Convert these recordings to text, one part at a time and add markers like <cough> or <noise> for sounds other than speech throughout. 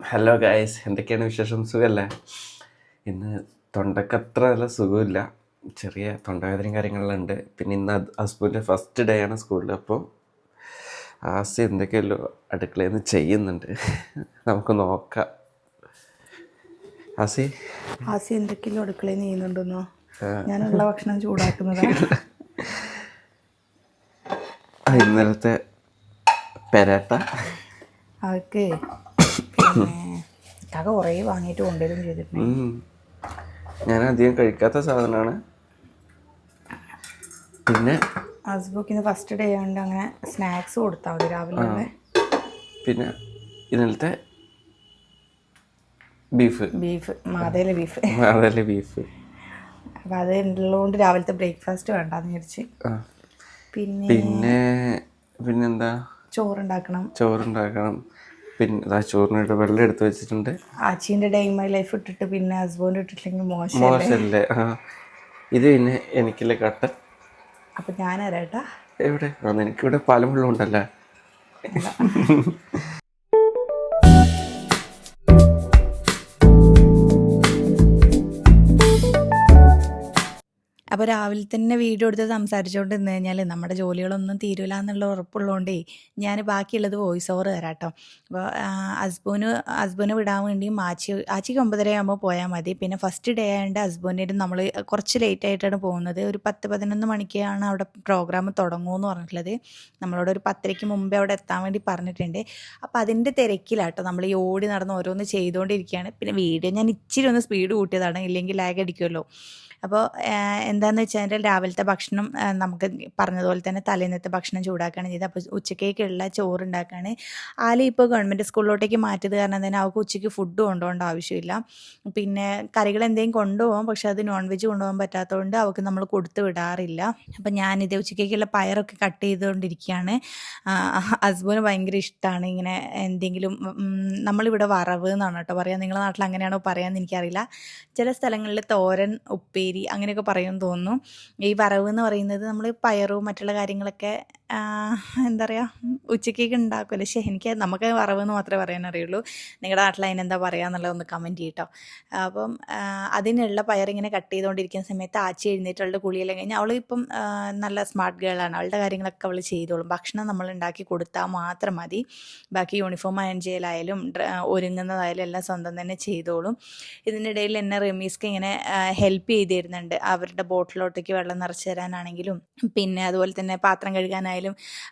Hello guys എന്തൊക്കെയാണ് വിശേഷം? സുഖമല്ലേ ഇന്ന് തൊണ്ടക്കത്ര നല്ല സുഖമില്ല. ചെറിയ തൊണ്ടവേദനയും കാര്യങ്ങളെല്ലാം ഉണ്ട്. പിന്നെ ഇന്ന് ഹസ്ബൻഡിന്റെ ഫസ്റ്റ് ഡേ ആണ് സ്കൂളിൽ. അപ്പോൾ ആസി എന്തൊക്കെയല്ലോ അടുക്കളയിൽ നിന്ന് ചെയ്യുന്നുണ്ട്. നമുക്ക് നോക്കാം. ആസി? ആസി എന്തൊക്കെയല്ലോ അടുക്കളയിൽ നിന്ന് ചെയ്യുന്നുണ്ടെന്നോ ഞാനുള്ള ഭക്ഷണം ചൂടാക്കുന്നതാണ് ആ, ഇന്നലത്തെ പെരാട്ട. അവർക്ക് പിന്നെ കുറേ വാങ്ങിയിട്ട് കൊണ്ടുവരും ചെയ്തിട്ടുണ്ട് ഞാൻ അധികം കഴിക്കാത്ത സാധനമാണ്. പിന്നെ? ഹസ്ബുക്കിന് ഫസ്റ്റ് ഡേ ആയതുകൊണ്ട് അങ്ങനെ സ്നാക്സ് കൊടുത്താൽ മതി രാവിലെ പിന്നെ ഇന്നലത്തെ ബീഫ് ബീഫ് മാതയിലെ ബീഫ് മാതയിലെ ബീഫ് അപ്പം അത് ഉള്ളതുകൊണ്ട് രാവിലത്തെ ബ്രേക്ക്ഫാസ്റ്റ് വേണ്ടാന്ന് വിചാരിച്ച്. പിന്നെ പിന്നെ പിന്നെന്താ? ചോറുണ്ടാക്കണം. ചോറുണ്ടാക്കണം. പിന്നെ ഇതാ ചോറിനായിട്ട് വെള്ളം എടുത്ത് വെച്ചിട്ടുണ്ട്. ആച്ചീന്റെ ഡേ മൈ ലൈഫ് ഇട്ടിട്ട് പിന്നെ ഹസ്ബൻഡ് ഇട്ടിട്ടില്ലെങ്കിൽ മോശം മോശമല്ലേ ആ. ഇത് പിന്നെ എനിക്കില്ലേ കട്ടൻ. അപ്പൊ അറിയാട്ടാ എവിടെ? ആ എനിക്കിവിടെ പാലമുള്ള ഉണ്ടല്ലേ അപ്പോൾ രാവിലെ തന്നെ വീഡിയോ എടുത്ത് സംസാരിച്ചുകൊണ്ട് നിന്ന് കഴിഞ്ഞാൽ നമ്മുടെ ജോലികളൊന്നും തീരില്ല എന്നുള്ള ഉറപ്പുള്ളതുകൊണ്ടേ ഞാൻ ബാക്കിയുള്ളത് വോയിസ് ഓവർ തരാം കേട്ടോ അപ്പോൾ ഹസ്ബൻഡ് ഹസ്ബൻഡ് വിടാൻ വേണ്ടി ആച്ചി ആച്ചിക്ക് ഒമ്പതര ആകുമ്പോൾ പോയാൽ മതി. പിന്നെ ഫസ്റ്റ് ഡേ ആയതുകൊണ്ട് ഹസ്ബൻഡിന് നമ്മൾ കുറച്ച് ലേറ്റ് ആയിട്ടാണ് പോകുന്നത്. ഒരു പത്ത് പതിനൊന്ന് മണിക്കാണ് അവിടെ പ്രോഗ്രാം തുടങ്ങുമെന്ന് പറഞ്ഞിട്ടുള്ളത്. നമ്മളോട് ഒരു പത്തരയ്ക്ക് മുമ്പേ അവിടെ എത്താൻ വേണ്ടി പറഞ്ഞിട്ടുണ്ട്. അപ്പോൾ അതിന്റെ തിരക്കിലാട്ടോ നമ്മൾ ഈ ഓടി നടന്ന് ഓരോന്ന് ചെയ്തുകൊണ്ടിരിക്കുകയാണ് പിന്നെ വീഡിയോ ഞാൻ ഇച്ചിരി ഒന്ന് സ്പീഡ് കൂട്ടിയതാണ്. ഇല്ലെങ്കിൽ ലാഗ് അടിക്കുമല്ലോ അപ്പോൾ എന്താണെന്ന് വെച്ചാൽ രാവിലത്തെ ഭക്ഷണം നമുക്ക് പറഞ്ഞതുപോലെ തന്നെ തലേന്നത്തെ ഭക്ഷണം ചൂടാക്കുകയാണ് ചെയ്തത്. അപ്പോൾ ഉച്ചക്കേക്കുള്ള ചോറ് ഉണ്ടാക്കുകയാണ് ആലി ഇപ്പോൾ ഗവൺമെന്റ് സ്കൂളിലോട്ടേക്ക് മാറ്റിയത് കാരണം തന്നെ അവൾക്ക് ഉച്ചയ്ക്ക് ഫുഡ് കൊണ്ടുപോകേണ്ട ആവശ്യമില്ല. പിന്നെ കറികൾ എന്തെങ്കിലും കൊണ്ടുപോകാം പക്ഷെ അത് നോൺ വെജ് കൊണ്ടുപോകാൻ പറ്റാത്തതുകൊണ്ട് അവൾക്ക് നമ്മൾ കൊടുത്ത് വിടാറില്ല. അപ്പം ഞാനിത് ഉച്ചക്കേക്കുള്ള പയറൊക്കെ കട്ട് ചെയ്തുകൊണ്ടിരിക്കുകയാണ്. ഹസ്ബൻഡ് ഭയങ്കര ഇഷ്ടമാണ് ഇങ്ങനെ എന്തെങ്കിലും നമ്മളിവിടെ വറവ് എന്നാണ് കേട്ടോ പറയാം. നിങ്ങളുടെ നാട്ടിൽ അങ്ങനെയാണോ പറയാമെന്ന് എനിക്കറിയില്ല. ചില സ്ഥലങ്ങളിൽ തോരൻ ഉപ്പേരി അങ്ങനെയൊക്കെ പറയുമെന്ന് തോന്നുന്നു. ഈ വരവ് എന്ന് പറയുന്നത് നമ്മൾ പയറും മറ്റുള്ള കാര്യങ്ങളൊക്കെ എന്താ പറയുക ഉച്ചക്കേക്ക് ഉണ്ടാക്കുമല്ലോ പക്ഷേ എനിക്ക് നമുക്ക് വറവ് എന്ന് മാത്രമേ പറയാൻ അറിയുള്ളൂ നിങ്ങളുടെ നാട്ടിൽ അതിനെന്താ പറയുക എന്നുള്ളത് ഒന്ന് കമന്റ് ചെയ്യട്ടോ. അപ്പം അതിനുള്ള പയറിങ്ങനെ കട്ട് ചെയ്തുകൊണ്ടിരിക്കുന്ന സമയത്ത് ആച്ചി എഴുന്നേറ്റ് അവളുടെ കുളിയെല്ലാം കഴിഞ്ഞ് അവൾ ഇപ്പം നല്ല സ്മാർട്ട് ഗേളാണ് അവളുടെ കാര്യങ്ങളൊക്കെ അവൾ ചെയ്തോളും. ഭക്ഷണം നമ്മൾ ഉണ്ടാക്കി കൊടുത്താൽ മാത്രം മതി. ബാക്കി യൂണിഫോം അയൺ ചെയ്യലായാലും ഒരുങ്ങുന്നതായാലും എല്ലാം സ്വന്തം തന്നെ ചെയ്തോളും. ഇതിനിടയിൽ എന്നെ റമീസ്ക്ക് ഇങ്ങനെ ഹെൽപ്പ് ചെയ്തിരുന്നുണ്ട്. അവരുടെ ബോട്ടിലോട്ടേക്ക് വെള്ളം നിറച്ച് തരാനാണെങ്കിലും പിന്നെ അതുപോലെ തന്നെ പാത്രം കഴുകാനായാലും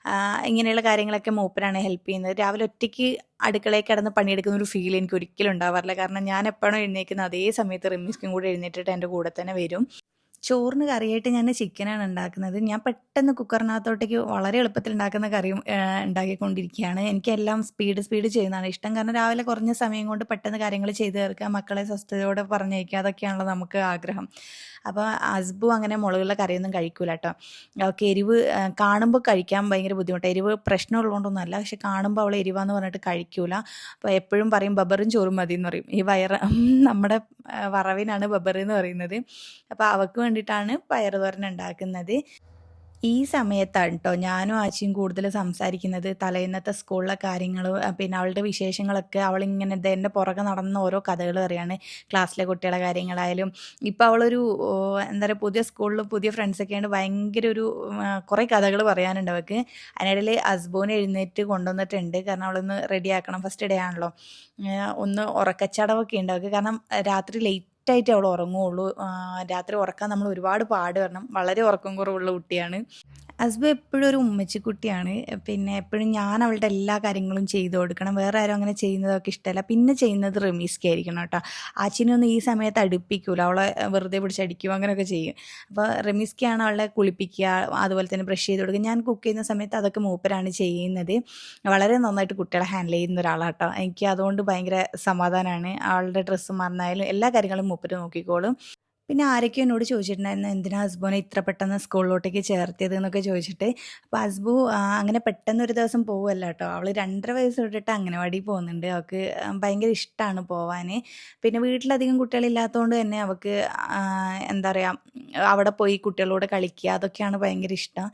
ആ, ഇങ്ങനെയുള്ള കാര്യങ്ങളൊക്കെ മൂപ്പരാണ് ഹെൽപ്പ് ചെയ്യുന്നത്. രാവിലെ ഒറ്റയ്ക്ക് അടുക്കളയിൽ കിടന്ന് പണിയെടുക്കുന്ന ഒരു ഫീൽ എനിക്ക് ഒരിക്കലും ഉണ്ടാവാറില്ല. കാരണം ഞാൻ എപ്പോഴും എഴുന്നേൽക്കുന്ന അതേ സമയത്ത് റിമിസ്ക്കും കൂടെ എഴുന്നേറ്റിട്ട് എന്റെ കൂടെ തന്നെ വരും. ചോറിന് കറിയായിട്ട് ഞാൻ ചിക്കനാണ് ഉണ്ടാക്കുന്നത്. ഞാൻ പെട്ടെന്ന് കുക്കറിനകത്തോട്ടേക്ക് വളരെ എളുപ്പത്തിൽ ഉണ്ടാക്കുന്ന കറിയും ആ, ഉണ്ടാക്കിക്കൊണ്ടിരിക്കുകയാണ്. എനിക്കെല്ലാം സ്പീഡ് സ്പീഡ് ചെയ്യുന്നതാണ് ഇഷ്ടം. കാരണം രാവിലെ കുറഞ്ഞ സമയം കൊണ്ട് പെട്ടെന്ന് കാര്യങ്ങൾ ചെയ്തു തീർക്കുക മക്കളെ സ്വസ്ഥതയോടെ പറഞ്ഞയക്കുക അതൊക്കെയാണല്ലോ നമുക്ക് ആഗ്രഹം. അപ്പോൾ ഹസ്ബു അങ്ങനെ മുളകുള്ള കറിയൊന്നും കഴിക്കൂല കേട്ടോ അവൾക്ക് എരിവ് കാണുമ്പോൾ കഴിക്കാൻ ഭയങ്കര ബുദ്ധിമുട്ടാണ് എരിവ് പ്രശ്നമുള്ളതുകൊണ്ടൊന്നുമല്ല പക്ഷെ കാണുമ്പോൾ അവൾ എരിവാന്ന് പറഞ്ഞിട്ട് കഴിക്കൂല. അപ്പോൾ എപ്പോഴും പറയും ബബറും ചോറും മതി എന്ന് പറയും. ഈ വയറ നമ്മുടെ വറവിനാണ് ബബർ എന്ന് പറയുന്നത്. അപ്പോൾ അവൾക്ക് വേണ്ടിയിട്ടാണ് പയറുതോരൻ ഉണ്ടാക്കുന്നത്. ഈ സമയത്താണ് കേട്ടോ ഞാനും ആച്ചിയും കൂടുതൽ സംസാരിക്കുന്നത് തലേന്നത്തെ സ്കൂളിലെ കാര്യങ്ങൾ പിന്നെ അവളുടെ വിശേഷങ്ങളൊക്കെ. അവളിങ്ങനെ എന്റെ പുറകെ നടന്ന ഓരോ കഥകൾ അറിയാണ് ക്ലാസ്സിലെ കുട്ടികളെ കാര്യങ്ങളായാലും. ഇപ്പം അവളൊരു എന്താ പറയുക പുതിയ സ്കൂളിൽ പുതിയ ഫ്രണ്ട്സൊക്കെ ആയിട്ട് ഭയങ്കര ഒരു കുറേ കഥകൾ പറയാനുണ്ട് അവൾക്ക് അതിനിടയിൽ ഹസ്ബോനെ എഴുന്നേറ്റ് കൊണ്ടുവന്നിട്ടുണ്ട്. കാരണം അവളൊന്ന് റെഡിയാക്കണം ഫസ്റ്റ് ഡേ ആണല്ലോ. ഒന്ന് ഉറക്കച്ചടവൊക്കെ ഉണ്ട് അവൾക്ക് കാരണം രാത്രി ലേറ്റ് ആയിട്ട് അവൾ ഉറങ്ങുകയുള്ളൂ രാത്രി ഉറക്കാൻ നമ്മൾ ഒരുപാട് പാട് വരണം വളരെ ഉറക്കം കുറവുള്ള കുട്ടിയാണ്. ഹസ്ബ എപ്പോഴും ഒരു ഉമ്മച്ചിക്കുട്ടിയാണ്. പിന്നെ എപ്പോഴും ഞാൻ അവളുടെ എല്ലാ കാര്യങ്ങളും ചെയ്തു കൊടുക്കണം. വേറെ ആരും അങ്ങനെ ചെയ്യുന്നതൊക്കെ ഇഷ്ടമല്ല. പിന്നെ ചെയ്യുന്നത് റമീസ്ക്ക് ആയിരിക്കണം കേട്ടോ. ആച്ചിനൊന്നും ഈ സമയത്ത് അടുപ്പിക്കൂല. അവളെ വെറുതെ പിടിച്ചടിക്കും അങ്ങനെയൊക്കെ ചെയ്യും. അപ്പോൾ റമീസ്ക്കാണ് അവളെ കുളിപ്പിക്കുക അതുപോലെ തന്നെ ബ്രഷ് ചെയ്ത് കൊടുക്കുക. ഞാൻ കുക്ക് ചെയ്യുന്ന സമയത്ത് അതൊക്കെ മൂപ്പരാണ് ചെയ്യുന്നത്. വളരെ നന്നായിട്ട് കുട്ടികളെ ഹാൻഡിൽ ചെയ്യുന്ന ഒരാളാണ് കേട്ടോ. എനിക്ക് അതുകൊണ്ട് ഭയങ്കര സമാധാനമാണ്. അവളുടെ ഡ്രസ്സ് മറന്നായാലും എല്ലാ കാര്യങ്ങളും മൂപ്പര് നോക്കിക്കോളും. പിന്നെ ആരൊക്കെയോ എന്നോട് ചോദിച്ചിട്ടുണ്ടായിരുന്നു എന്തിനാ ഹസ്ബോനെ ഇത്ര പെട്ടെന്ന് സ്കൂളിലോട്ടേക്ക് ചേർത്തിയത്? എന്നൊക്കെ ചോദിച്ചിട്ട്. അപ്പോൾ ഹസ്ബു അങ്ങനെ പെട്ടെന്ന് ഒരു ദിവസം പോവുമല്ല കേട്ടോ. അവൾ രണ്ടര വയസ്സ് തൊട്ടിട്ട് അംഗനവാടി പോകുന്നുണ്ട്. അവൾക്ക് ഭയങ്കര ഇഷ്ടമാണ് പോവാൻ പിന്നെ വീട്ടിലധികം കുട്ടികളില്ലാത്തതുകൊണ്ട് തന്നെ അവൾക്ക് എന്താ പറയുക അവിടെ പോയി കുട്ടികളോട് കളിക്കുക അതൊക്കെയാണ് ഭയങ്കര ഇഷ്ടം.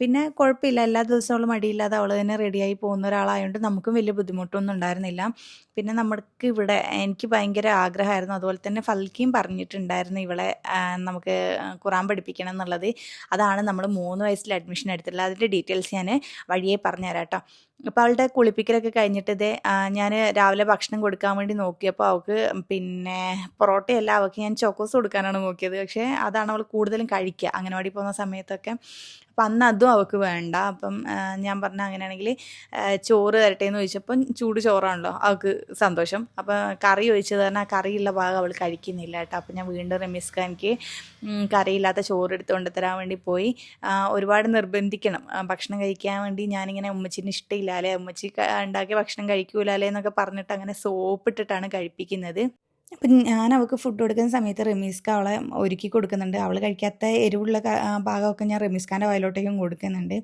പിന്നെ കുഴപ്പമില്ല. എല്ലാ ദിവസവും അവൾ മടിയില്ലാതെ അവൾ തന്നെ റെഡിയായി പോകുന്ന ഒരാളായതുകൊണ്ട് നമുക്കും വലിയ ബുദ്ധിമുട്ടൊന്നും ഉണ്ടായിരുന്നില്ല. പിന്നെ നമുക്ക് ഇവിടെ എനിക്ക് ഭയങ്കര ആഗ്രഹമായിരുന്നു. അതുപോലെ തന്നെ ഫൽക്കിയും പറഞ്ഞിട്ടുണ്ടായിരുന്നു ഇവളെ ആ, നമുക്ക് ഖുറാൻ പഠിപ്പിക്കണം എന്നുള്ളത്. അതാണ് നമ്മൾ മൂന്ന് വയസ്സിൽ അഡ്മിഷൻ എടുത്തിട്ടുള്ളത്. അതിന്റെ ഡീറ്റെയിൽസ് ഞാൻ വഴിയെ പറഞ്ഞുതരാം കേട്ടോ അപ്പോൾ അവളുടെ കുളിപ്പിക്കലൊക്കെ കഴിഞ്ഞിട്ട് ഇതേ ഞാൻ രാവിലെ ഭക്ഷണം കൊടുക്കാൻ വേണ്ടി നോക്കിയപ്പോൾ അവൾക്ക് പിന്നെ പൊറോട്ടയല്ല അവൾക്ക് ഞാൻ ചോക്കോസ് കൊടുക്കാനാണ് നോക്കിയത്. പക്ഷേ അതാണ് അവൾ കൂടുതലും കഴിക്കുക അംഗനവാടി പോകുന്ന സമയത്തൊക്കെ. അപ്പം അന്ന് അതും അവൾക്ക് വേണ്ട. അപ്പം ഞാൻ പറഞ്ഞ അങ്ങനെയാണെങ്കിൽ ചോറ് തരട്ടെ എന്ന് ചോദിച്ചപ്പം ചൂട് ചോറാണല്ലോ അവൾക്ക് സന്തോഷം. അപ്പം കറി ചോദിച്ചത് കാരണം ആ കറിയുള്ള ഭാഗം അവൾ കഴിക്കുന്നില്ല കേട്ടോ. അപ്പം ഞാൻ വീണ്ടും റമീസ് ഖാൻക്ക് കറിയില്ലാത്ത ചോറ് എടുത്തുകൊണ്ട് തരാൻ വേണ്ടി പോയി. ഒരുപാട് നിർബന്ധിക്കണം. ഭക്ഷണം കഴിക്കാൻ വേണ്ടി ഞാനിങ്ങനെ ഉമ്മച്ചിന് ഇഷ്ടമില്ല അല്ലേ? ഉമ്മച്ചി ഉണ്ടാക്കിയ ഭക്ഷണം കഴിക്കൂല അല്ലേ എന്നൊക്കെ പറഞ്ഞിട്ട് അങ്ങനെ സോപ്പിട്ടിട്ടാണ് കഴിപ്പിക്കുന്നത്. അപ്പം ഞാൻ അവൾക്ക് ഫുഡ് കൊടുക്കുന്ന സമയത്ത് റമീസ്ക അവളെ ഒരുക്കി കൊടുക്കുന്നുണ്ട്. അവൾ കഴിക്കാത്ത എരിവുള്ള ഭാഗമൊക്കെ ഞാൻ റമീസ്കാന്റെ വയലോട്ടേക്കും കൊടുക്കുന്നുണ്ട്.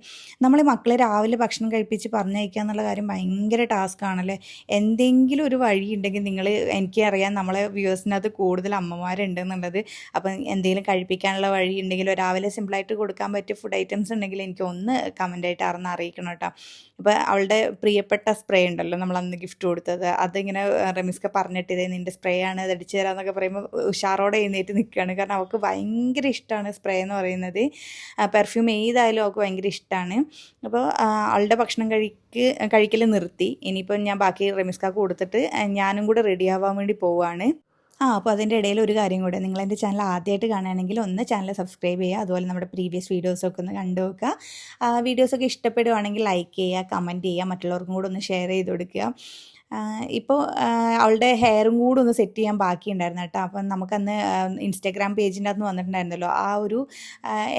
നമ്മൾ മക്കളെ രാവിലെ ഭക്ഷണം കഴിപ്പിച്ച് പറഞ്ഞയക്കുക എന്നുള്ള കാര്യം ഭയങ്കര ടാസ്ക് ആണല്ലേ? എന്തെങ്കിലും ഒരു വഴി ഉണ്ടെങ്കിൽ നിങ്ങൾ എനിക്ക് അറിയാം നമ്മളെ വ്യൂവേഴ്സിനകത്ത് കൂടുതൽ അമ്മമാരുണ്ട് എന്നുള്ളത്. അപ്പം എന്തെങ്കിലും കഴിപ്പിക്കാനുള്ള വഴി ഉണ്ടെങ്കിലോ രാവിലെ സിമ്പിളായിട്ട് കൊടുക്കാൻ പറ്റിയ ഫുഡ് ഐറ്റംസ് ഉണ്ടെങ്കിൽ എനിക്ക് ഒന്ന് കമന്റായിട്ട് അറിഞ്ഞ് അറിയിക്കണം കേട്ടോ. അപ്പോൾ അവളുടെ പ്രിയപ്പെട്ട സ്പ്രേ ഉണ്ടല്ലോ നമ്മൾ അന്ന് ഗിഫ്റ്റ് കൊടുത്തത്. അതിങ്ങനെ റമിസ്ക പറഞ്ഞിട്ടിതേ നിന്റെ സ്പ്രേ ആണ് അത് അടിച്ചു തരാമെന്നൊക്കെ പറയുമ്പോൾ ഉഷാറോടെ എഴുന്നേറ്റ് നിൽക്കുകയാണ് കാരണം അവൾക്ക് ഭയങ്കര ഇഷ്ടമാണ് സ്പ്രേ എന്ന് പറയുന്നത്. പെർഫ്യൂം ഏതായാലും അവൾക്ക് ഭയങ്കര ഇഷ്ടമാണ് അപ്പോൾ അവളുടെ ഭക്ഷണം കഴിക്ക് കഴിക്കൽ നിർത്തി. ഇനിയിപ്പോൾ ഞാൻ ബാക്കി റമിസ്കാക്ക് കൊടുത്തിട്ട് ഞാനും കൂടെ റെഡി ആവാൻ വേണ്ടി പോവുകയാണ് ആ അപ്പോൾ അതിന്റെ ഇടയിൽ ഒരു കാര്യം കൂടെ. നിങ്ങൾ എന്റെ ചാനൽ ആദ്യമായിട്ട് കാണുകയാണെങ്കിൽ ഒന്ന് ചാനൽ സബ്സ്ക്രൈബ് ചെയ്യുക. അതുപോലെ നമ്മുടെ പ്രീവിയസ് വീഡിയോസൊക്കെ ഒന്ന് കണ്ടു നോക്കുക. വീഡിയോസൊക്കെ ഇഷ്ടപ്പെടുവാണെങ്കിൽ ലൈക്ക് ചെയ്യുക കമന്റ് ചെയ്യുക മറ്റുള്ളവർക്കും കൂടെ ഒന്ന് ഷെയർ ചെയ്ത് കൊടുക്കുക. ഇപ്പോൾ അവളുടെ ഹെയറും കൂടെ ഒന്ന് സെറ്റ് ചെയ്യാൻ ബാക്കിയുണ്ടായിരുന്നു കേട്ടോ. അപ്പം നമുക്കന്ന് ഇൻസ്റ്റാഗ്രാം പേജിന്റെ അകത്ത് വന്നിട്ടുണ്ടായിരുന്നല്ലോ. ആ ഒരു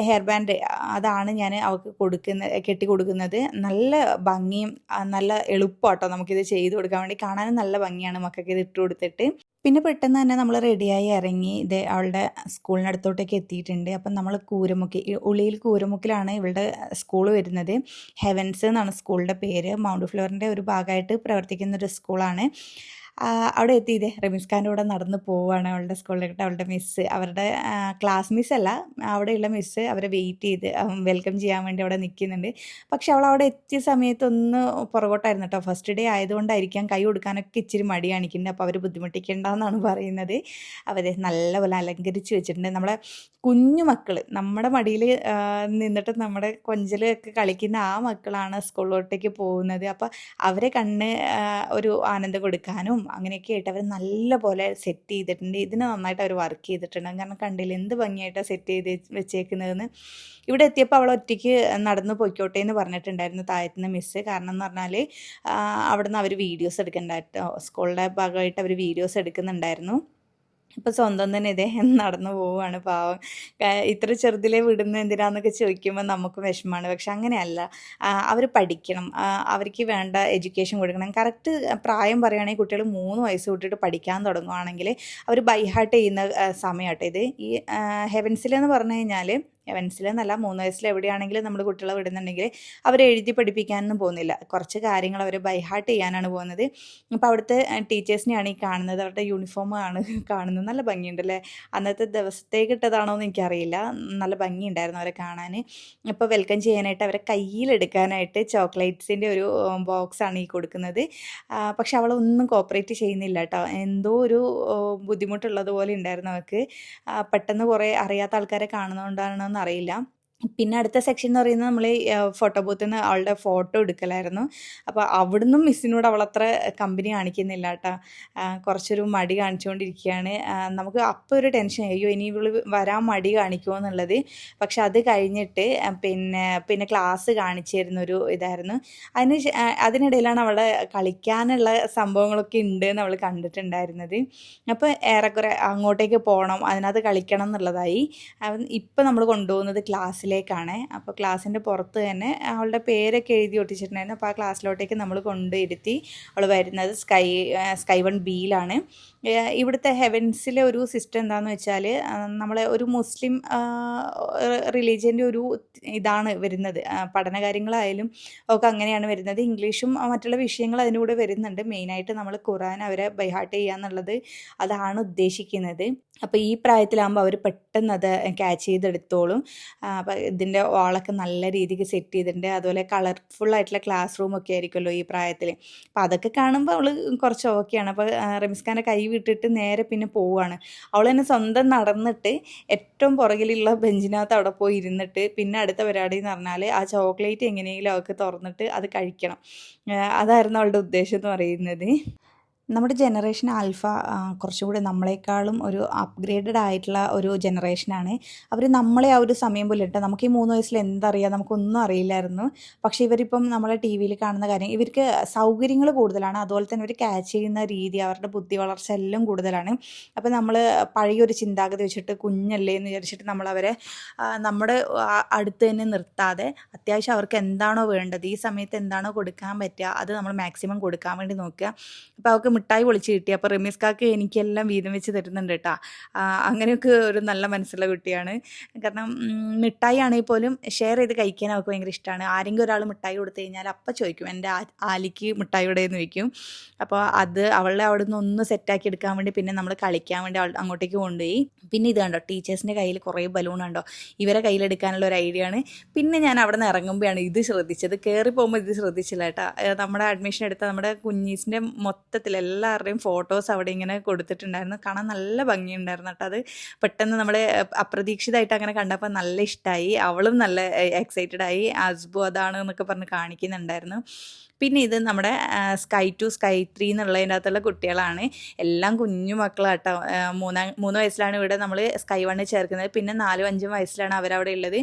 ഹെയർ ബാൻഡ് അതാണ് ഞാൻ അവൾക്ക് കൊടുക്കുന്ന കെട്ടി കൊടുക്കുന്നത്. നല്ല ഭംഗിയും നല്ല എളുപ്പം കേട്ടോ നമുക്കിത് ചെയ്ത് കൊടുക്കാൻ വേണ്ടി. കാണാനും നല്ല ഭംഗിയാണ് മക്കൾക്ക് ഇത് ഇട്ട് കൊടുത്തിട്ട്. പിന്നെ പെട്ടെന്ന് തന്നെ നമ്മൾ റെഡിയായി ഇറങ്ങി ഇത് അവളുടെ സ്കൂളിനടുത്തോട്ടേക്ക് എത്തിയിട്ടുണ്ട്. അപ്പം നമ്മൾ കൂരമുക്കി ഉളിയിൽ കൂരമുക്കിലാണ് ഇവളുടെ സ്കൂൾ വരുന്നത്. ഹെവൻസ് എന്നാണ് സ്കൂളിന്റെ പേര്. മൗണ്ട് ഫ്ലോറിന്റെ ഒരു ഭാഗമായിട്ട് പ്രവർത്തിക്കുന്ന ഒരു സ്കൂളാണ് അവിടെ എത്തി. ഇതേ റമീസ്ഖാന്റെ കൂടെ നടന്ന് പോവുകയാണ് അവളുടെ സ്കൂളിലേക്ക് അവളുടെ മിസ്സ് അവരുടെ ക്ലാസ് മിസ്സല്ല അവിടെയുള്ള മിസ്സ് അവരെ വെയിറ്റ് ചെയ്ത് വെൽക്കം ചെയ്യാൻ വേണ്ടി അവിടെ നിൽക്കുന്നുണ്ട്. പക്ഷെ അവൾ അവിടെ എത്തിയ സമയത്തൊന്ന് പുറകോട്ടായിരുന്നു കേട്ടോ. ഫസ്റ്റ് ഡേ ആയതുകൊണ്ടായിരിക്കാം കൈ കൊടുക്കാനൊക്കെ ഇച്ചിരി മടി കാണിക്കുന്നുണ്ട്. അപ്പോൾ അവർ ബുദ്ധിമുട്ടിക്കേണ്ടെന്നാണ് പറയുന്നത്. അവർ നല്ലപോലെ അലങ്കരിച്ച് വെച്ചിട്ടുണ്ട്. നമ്മളെ കുഞ്ഞു മക്കൾ നമ്മുടെ മടിയിൽ നിന്നിട്ട് നമ്മുടെ കൊഞ്ചലൊക്കെ കളിക്കുന്ന ആ മക്കളാണ് സ്കൂളിലോട്ടേക്ക് പോകുന്നത്. അപ്പോൾ അവരെ കണ്ണ് ഒരു ആനന്ദം കൊടുക്കാനും അങ്ങനെയൊക്കെ ആയിട്ട് അവർ നല്ല പോലെ സെറ്റ് ചെയ്തിട്ടുണ്ട്. ഇതിന് നന്നായിട്ട് അവർ വർക്ക് ചെയ്തിട്ടുണ്ട്. കാരണം കണ്ടില്ല എന്ത് ഭംഗിയായിട്ടാണ് സെറ്റ് ചെയ്ത് വെച്ചേക്കുന്നതെന്ന്. ഇവിടെ എത്തിയപ്പോൾ അവൾ ഒറ്റയ്ക്ക് നടന്ന് പോയിക്കോട്ടെ എന്ന് പറഞ്ഞിട്ടുണ്ടായിരുന്നു താഴത്തുനിന്ന് മിസ്സ് കാരണം എന്ന് പറഞ്ഞാൽ അവിടെ നിന്ന് അവർ വീഡിയോസ് എടുക്കണ്ടായിട്ടോ സ്കൂളിന്റെ ഭാഗമായിട്ട് അവർ വീഡിയോസ് എടുക്കുന്നുണ്ടായിരുന്നു. ഇപ്പോൾ സ്വന്തം തന്നെ ഇദ്ദേഹം <laughs> നടന്നു പോവുകയാണ് പാവം. ഇത്ര ചെറുതിലേ വിടുന്ന എന്തിനാന്നൊക്കെ ചോദിക്കുമ്പോൾ നമുക്ക് വിഷമമാണ്. പക്ഷെ അങ്ങനെയല്ല. അവർ പഠിക്കണം. അവർക്ക് വേണ്ട എഡ്യൂക്കേഷൻ കൊടുക്കണം. കറക്റ്റ് പ്രായം പറയുകയാണെങ്കിൽ കുട്ടികൾ മൂന്ന് വയസ്സ് തൊട്ടിട്ട് പഠിക്കാൻ തുടങ്ങുകയാണെങ്കിൽ അവർ ബൈഹാർട്ട് ചെയ്യുന്ന സമയമാട്ടോ ഇത്. ഈ ഹെവൻസിലെന്ന് പറഞ്ഞു കഴിഞ്ഞാൽ ഹെവൻസിലെന്നല്ല മൂന്ന് വയസ്സിൽ എവിടെയാണെങ്കിലും നമ്മൾ കുട്ടികളെ വിടുന്നുണ്ടെങ്കിൽ അവരെ എഴുതി പഠിപ്പിക്കാനൊന്നും പോകുന്നില്ല. കുറച്ച് കാര്യങ്ങൾ അവർ ബൈഹാർട്ട് ചെയ്യാനാണ് പോകുന്നത്. അപ്പോൾ അവിടുത്തെ ടീച്ചേഴ്സിനെയാണ് ഈ കാണുന്നത്. അവരുടെ യൂണിഫോം ആണ് കാണുന്നത്. നല്ല ഭംഗിയുണ്ടല്ലേ? അന്നത്തെ ദിവസത്തേക്ക് ഇട്ടതാണോ എന്ന് എനിക്കറിയില്ല. നല്ല ഭംഗിയുണ്ടായിരുന്നു അവരെ കാണാൻ. ഇപ്പോൾ വെൽക്കം ചെയ്യാനായിട്ട് അവരെ കയ്യിലെടുക്കാനായിട്ട് ചോക്ലേറ്റ്സിന്റെ ഒരു ബോക്സാണ് ഈ കൊടുക്കുന്നത്. പക്ഷെ അവളൊന്നും കോപ്പറേറ്റ് ചെയ്യുന്നില്ല കേട്ടോ. എന്തോ ഒരു ബുദ്ധിമുട്ടുള്ളതുപോലെ ബുദ്ധിമുട്ടുള്ളത് പോലെ ഉണ്ടായിരുന്നു അവൾക്ക്. പെട്ടെന്ന് കുറേ അറിയാത്ത ആൾക്കാരെ കാണുന്നതുകൊണ്ടാണെന്ന് അറിയില്ല. പിന്നെ അടുത്ത സെക്ഷൻ എന്ന് പറയുന്നത് നമ്മൾ ഫോട്ടോ ബൂത്തിൽ നിന്ന് അവളുടെ ഫോട്ടോ എടുക്കലായിരുന്നു. അപ്പോൾ അവിടുന്നും മിസ്സിനോട് അവളത്ര കമ്പനി കാണിക്കുന്നില്ല കേട്ടോ. കുറച്ചൊരു മടി കാണിച്ചുകൊണ്ടിരിക്കുകയാണ്. നമുക്ക് അപ്പോൾ ഒരു ടെൻഷൻ അയ്യോ ഇനി ഇവൾ വരാൻ മടി കാണിക്കുമോ എന്നുള്ളത്. പക്ഷെ അത് കഴിഞ്ഞിട്ട് പിന്നെ പിന്നെ ക്ലാസ് കാണിച്ചു തരുന്നൊരു ഇതായിരുന്നു. അതിന് അതിനിടയിലാണ് അവളെ കളിക്കാനുള്ള സംഭവങ്ങളൊക്കെ ഉണ്ട് എന്ന് അവൾ കണ്ടിട്ടുണ്ടായിരുന്നത്. അപ്പോൾ ഏറെക്കുറെ അങ്ങോട്ടേക്ക് പോകണം അതിനകത്ത് കളിക്കണം എന്നുള്ളതായി. ഇപ്പം നമ്മൾ കൊണ്ടുപോകുന്നത് ക്ലാസ്സിലേക്ക് ക്ലാസ്സിലേക്കാണ് അപ്പോൾ ക്ലാസ്സിന്റെ പുറത്ത് തന്നെ അവളുടെ പേരൊക്കെ എഴുതി ഒട്ടിച്ചിട്ടുണ്ടായിരുന്നു. അപ്പോൾ ആ ക്ലാസ്സിലോട്ടേക്ക് നമ്മൾ കൊണ്ടിരുത്തി അവൾ വരുന്നത് സ്കൈ സ്കൈ വൺ ബിയിലാണ്. ഇവിടുത്തെ ഹെവൻസിലെ ഒരു സിസ്റ്റം എന്താണെന്ന് വെച്ചാൽ നമ്മളെ ഒരു മുസ്ലിം റിലീജിയന്റെ ഒരു ഇതാണ് വരുന്നത്. പഠന പഠനകാര്യങ്ങളായാലും ഒക്കെ അങ്ങനെയാണ് വരുന്നത്. ഇംഗ്ലീഷും മറ്റുള്ള വിഷയങ്ങൾ അതിനൂടെ വരുന്നുണ്ട്. മെയിനായിട്ട് നമ്മൾ ഖുറാൻ അവരെ ബൈഹാർട്ട് ചെയ്യുക എന്നുള്ളത് അതാണ് ഉദ്ദേശിക്കുന്നത്. അപ്പോൾ ഈ പ്രായത്തിലാകുമ്പോൾ അവർ പെട്ടെന്ന് അത് ക്യാച്ച് ചെയ്തെടുത്തോളും. അപ്പോൾ ഇതിന്റെ വാളൊക്കെ നല്ല രീതിക്ക് സെറ്റ് ചെയ്തിട്ടുണ്ട്. അതുപോലെ കളർഫുൾ ആയിട്ടുള്ള ക്ലാസ് ഒക്കെ ആയിരിക്കുമല്ലോ ഈ പ്രായത്തിൽ അപ്പോൾ അതൊക്കെ കാണുമ്പോൾ അവൾ കുറച്ച് ഓക്കെയാണ് അപ്പോൾ റമിസ്ഖാന്റെ കൈ വിട്ടിട്ട് നേരെ പിന്നെ പോവുകയാണ് അവൾ തന്നെ സ്വന്തം നടന്നിട്ട് ഏറ്റവും പുറകിലുള്ള ബെഞ്ചിനകത്ത് അവിടെ പോയി ഇരുന്നിട്ട് പിന്നെ അടുത്ത പരിപാടി എന്ന് പറഞ്ഞാൽ ആ ചോക്ലേറ്റ് എങ്ങനെയെങ്കിലും അവൾക്ക് തുറന്നിട്ട് അത് കഴിക്കണം. അതായിരുന്നു അവളുടെ ഉദ്ദേശം എന്ന് പറയുന്നത്. നമ്മുടെ ജനറേഷൻ ആൽഫ കുറച്ചുകൂടെ നമ്മളെക്കാളും ഒരു അപ്ഗ്രേഡഡ് ആയിട്ടുള്ള ഒരു ജനറേഷനാണ് അവർ നമ്മളെ ആ ഒരു സമയം പോലെ ഇട്ട് നമുക്ക് ഈ മൂന്ന് വയസ്സിൽ എന്തറിയാം നമുക്കൊന്നും അറിയില്ലായിരുന്നു. പക്ഷേ ഇവരിപ്പം നമ്മളെ ടി വിയിൽ കാണുന്ന കാര്യം ഇവർക്ക് സൗകര്യങ്ങൾ കൂടുതലാണ്. അതുപോലെ തന്നെ ഇവർ ക്യാച്ച് ചെയ്യുന്ന രീതി അവരുടെ ബുദ്ധി വളർച്ച എല്ലാം കൂടുതലാണ്. അപ്പോൾ നമ്മൾ പഴയൊരു ചിന്താഗതി വെച്ചിട്ട് കുഞ്ഞല്ലേ എന്ന് വിചാരിച്ചിട്ട് നമ്മളവരെ അവരെ നമ്മുടെ അടുത്ത് തന്നെ നിർത്താതെ അത്യാവശ്യം അവർക്ക് എന്താണോ വേണ്ടത് ഈ സമയത്ത് എന്താണോ കൊടുക്കാൻ പറ്റുക അത് നമ്മൾ മാക്സിമം കൊടുക്കാൻ വേണ്ടി നോക്കുക. അപ്പോൾ അവൾക്ക് മിഠായി പൊളിച്ച് കിട്ടി. അപ്പോൾ റമീസ് കാക്ക് എനിക്കെല്ലാം വീതം വെച്ച് തരുന്നുണ്ട് കേട്ടോ അങ്ങനെയൊക്കെ ഒരു നല്ല മനസ്സുള്ള കുട്ടിയാണ്. കാരണം മിഠായി ആണെങ്കിൽ പോലും ഷെയർ ചെയ്ത് കഴിക്കാൻ അവൾക്ക് ഭയങ്കര ഇഷ്ടമാണ് ആരെങ്കിലും ഒരാൾ മിഠായി കൊടുത്തു കഴിഞ്ഞാൽ അപ്പം ചോദിക്കും എന്റെ ആലിക്ക് മിഠായി ഇവിടെ എന്ന് ചോദിക്കും. അപ്പോൾ അത് അവളെ അവിടെ നിന്ന് ഒന്ന് സെറ്റാക്കി എടുക്കാൻ വേണ്ടി പിന്നെ നമ്മൾ കളിക്കാൻ വേണ്ടി അങ്ങോട്ടേക്ക് കൊണ്ടുപോയി. പിന്നെ ഇത് കണ്ടോ ടീച്ചേഴ്സിന്റെ കയ്യിൽ കുറേ ബലൂൺ ഉണ്ടോ ഇവരെ കയ്യിലെടുക്കാനുള്ള ഒരു ഐഡിയ ആണ്. പിന്നെ ഞാൻ അവിടെ നിന്ന് ഇറങ്ങുമ്പോഴാണ് ഇത് ശ്രദ്ധിച്ചത്. കയറി പോകുമ്പോൾ ഇത് ശ്രദ്ധിച്ചില്ല കേട്ടോ നമ്മുടെ അഡ്മിഷൻ എടുത്ത നമ്മുടെ കുഞ്ഞീസിന്റെ മൊത്തത്തിൽ എല്ലാവരുടെയും ഫോട്ടോസ് അവിടെ ഇങ്ങനെ കൊടുത്തിട്ടുണ്ടായിരുന്നു. കാണാൻ നല്ല ഭംഗിയുണ്ടായിരുന്നു കേട്ടോ അത്. പെട്ടെന്ന് നമ്മളെ അപ്രതീക്ഷിതമായിട്ട് അങ്ങനെ കണ്ടപ്പോൾ നല്ല ഇഷ്ടമായി അവളും നല്ല എക്സൈറ്റഡ് ആയി. അസ്ബു അതാണ് എന്നൊക്കെ പറഞ്ഞ് കാണിക്കുന്നുണ്ടായിരുന്നു. പിന്നെ ഇത് നമ്മുടെ സ്കൈ ടു സ്കൈ ത്രീ എന്നുള്ളതിന്റെ അകത്തുള്ള കുട്ടികളാണ്. എല്ലാം കുഞ്ഞു മക്കളാട്ടോ മൂന്നാം മൂന്ന് വയസ്സിലാണ് ഇവിടെ നമ്മൾ സ്കൈ വണ്ണിൽ ചേർക്കുന്നത്. പിന്നെ നാലും അഞ്ചും വയസ്സിലാണ് അവരവിടെ ഉള്ളത്.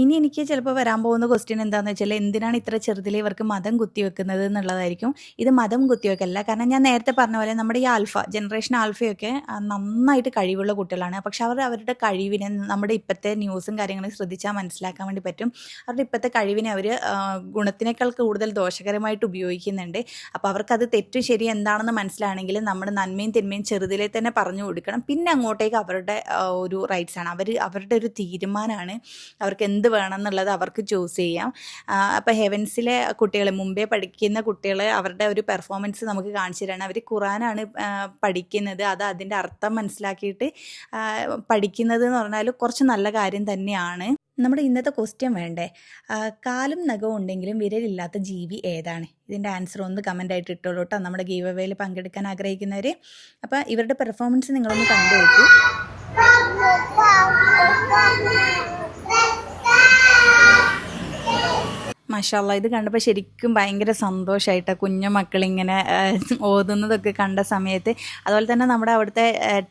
ഇനി എനിക്ക് ചിലപ്പോൾ വരാൻ പോകുന്ന ക്വസ്റ്റ്യൻ എന്താണെന്ന് വെച്ചാൽ എന്തിനാണ് ഇത്ര ചെറുതിൽ ഇവർക്ക് മതം കുത്തിവെക്കുന്നത് എന്നുള്ളതായിരിക്കും. ഇത് മതം കുത്തിവെക്കല്ല കാരണം ഞാൻ നേരത്തെ പറഞ്ഞ പോലെ നമ്മുടെ ഈ ആൽഫ ജനറേഷൻ ആൽഫയൊക്കെ നന്നായിട്ട് കഴിവുള്ള കുട്ടികളാണ്. പക്ഷെ അവർ അവരുടെ കഴിവിനെ നമ്മുടെ ഇപ്പോഴത്തെ ന്യൂസും കാര്യങ്ങളും ശ്രദ്ധിച്ചാൽ മനസ്സിലാക്കാൻ വേണ്ടി പറ്റും. അവരുടെ ഇപ്പോഴത്തെ കഴിവിനെ അവർ ഗുണത്തിനേക്കാൾ കൂടുതൽ ദോഷകരമായിട്ട് ഉപയോഗിക്കുന്നുണ്ട്. അപ്പോൾ അവർക്കത് തെറ്റും ശരി എന്താണെന്ന് മനസ്സിലാണെങ്കിൽ നമ്മൾ നന്മയും തിന്മയും ചെറുതിലെ തന്നെ പറഞ്ഞു കൊടുക്കണം. പിന്നെ അങ്ങോട്ടേക്ക് അവരുടെ ഒരു റൈറ്റ്സാണ് അവർ അവരുടെ ഒരു തീരുമാനമാണ്. അവർക്ക് എന്ത് വേണം എന്നുള്ളത് അവർക്ക് ചൂസ് ചെയ്യാം. അപ്പോൾ ഹെവൻസിലെ കുട്ടികൾ മുമ്പേ പഠിക്കുന്ന കുട്ടികൾ അവരുടെ ഒരു പെർഫോമൻസ് നമുക്ക് കാണിച്ചു തരാണ്. അവർ ഖുറാനാണ് പഠിക്കുന്നത്. അത് അതിന്റെ അർത്ഥം മനസ്സിലാക്കിയിട്ട് പഠിക്കുന്നത് എന്ന് പറഞ്ഞാൽ കുറച്ച് നല്ല കാര്യം തന്നെയാണ്. നമ്മുടെ ഇന്നത്തെ ക്വസ്റ്റ്യൻ വേണ്ടേ? കാലും നഖവും ഉണ്ടെങ്കിലും വിരലില്ലാത്ത ജീവി ഏതാണ്? ഇതിന്റെ ആൻസർ ഒന്ന് കമന്റ് ആയിട്ട് ഇട്ടോളൂ കേട്ടോ. നമ്മുടെ ഗീവ് അവയിൽ പങ്കെടുക്കാൻ ആഗ്രഹിക്കുന്നവർ അപ്പോൾ ഇവരുടെ പെർഫോമൻസ് നിങ്ങളൊന്ന് കണ്ടു നോക്കൂ. മഷാല്ല ഇത് കണ്ടപ്പോൾ ശരിക്കും ഭയങ്കര സന്തോഷമായിട്ട് കുഞ്ഞു മക്കളിങ്ങനെ ഓതുന്നതൊക്കെ കണ്ട സമയത്ത്. അതുപോലെ തന്നെ നമ്മുടെ അവിടുത്തെ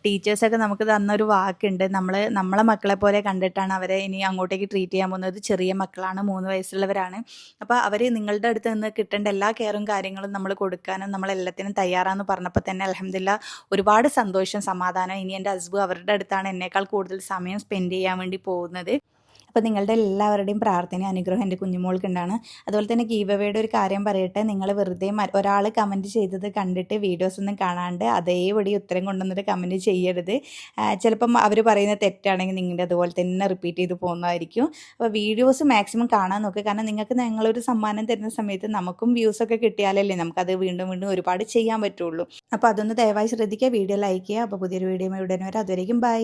ടീച്ചേഴ്സൊക്കെ നമുക്ക് തന്നൊരു വാക്കുണ്ട്. നമ്മൾ നമ്മളെ മക്കളെ പോലെ കണ്ടിട്ടാണ് അവരെ ഇനി അങ്ങോട്ടേക്ക് ട്രീറ്റ് ചെയ്യാൻ പോകുന്നത്. ചെറിയ മക്കളാണ് മൂന്ന് വയസ്സുള്ളവരാണ്. അപ്പോൾ അവർ നിങ്ങളുടെ അടുത്ത് നിന്ന് കിട്ടേണ്ട എല്ലാ കെയറും കാര്യങ്ങളും നമ്മൾ കൊടുക്കാനും നമ്മളെല്ലാത്തിനും തയ്യാറാണെന്ന് പറഞ്ഞപ്പോൾ തന്നെ അലഹമില്ല ഒരുപാട് സന്തോഷം സമാധാനം. ഇനി എന്റെ ഹസ്ബു അവരുടെ അടുത്താണ് എന്നേക്കാൾ കൂടുതൽ സമയം സ്പെൻഡ് ചെയ്യാൻ വേണ്ടി പോകുന്നത്. അപ്പോൾ നിങ്ങളുടെ എല്ലാവരുടെയും പ്രാർത്ഥന അനുഗ്രഹം എന്റെ കുഞ്ഞുമോൾക്കുണ്ടാണ് അതുപോലെ തന്നെ ഗീവവയുടെ ഒരു കാര്യം പറയട്ടെ. നിങ്ങൾ വെറുതെ ഒരാൾ കമന്റ് ചെയ്തത് കണ്ടിട്ട് വീഡിയോസ് ഒന്നും കാണാണ്ട് അതേപടി ഉത്തരം കൊണ്ടുവന്നിട്ട് കമന്റ് ചെയ്യരുത്. ചിലപ്പം അവർ പറയുന്ന തെറ്റാണെങ്കിൽ നിങ്ങളുടെ അതുപോലെ തന്നെ റിപ്പീറ്റ് ചെയ്ത് പോകുന്നതായിരിക്കും. അപ്പോൾ വീഡിയോസ് മാക്സിമം കാണാൻ നോക്കുക കാരണം നിങ്ങൾക്ക് ഞങ്ങളൊരു സമ്മാനം തരുന്ന സമയത്ത് നമുക്കും വ്യൂസൊക്കെ കിട്ടിയാലല്ലേ നമുക്കത് വീണ്ടും വീണ്ടും ഒരുപാട് ചെയ്യാൻ പറ്റുള്ളൂ. അപ്പോൾ അതൊന്ന് ദയവായി ശ്രദ്ധിക്കുക. വീഡിയോ ലൈക്ക് ചെയ്യുക. അപ്പോൾ പുതിയൊരു വീഡിയോ ഉടനെ വരെ. അതുവരെയും ബൈ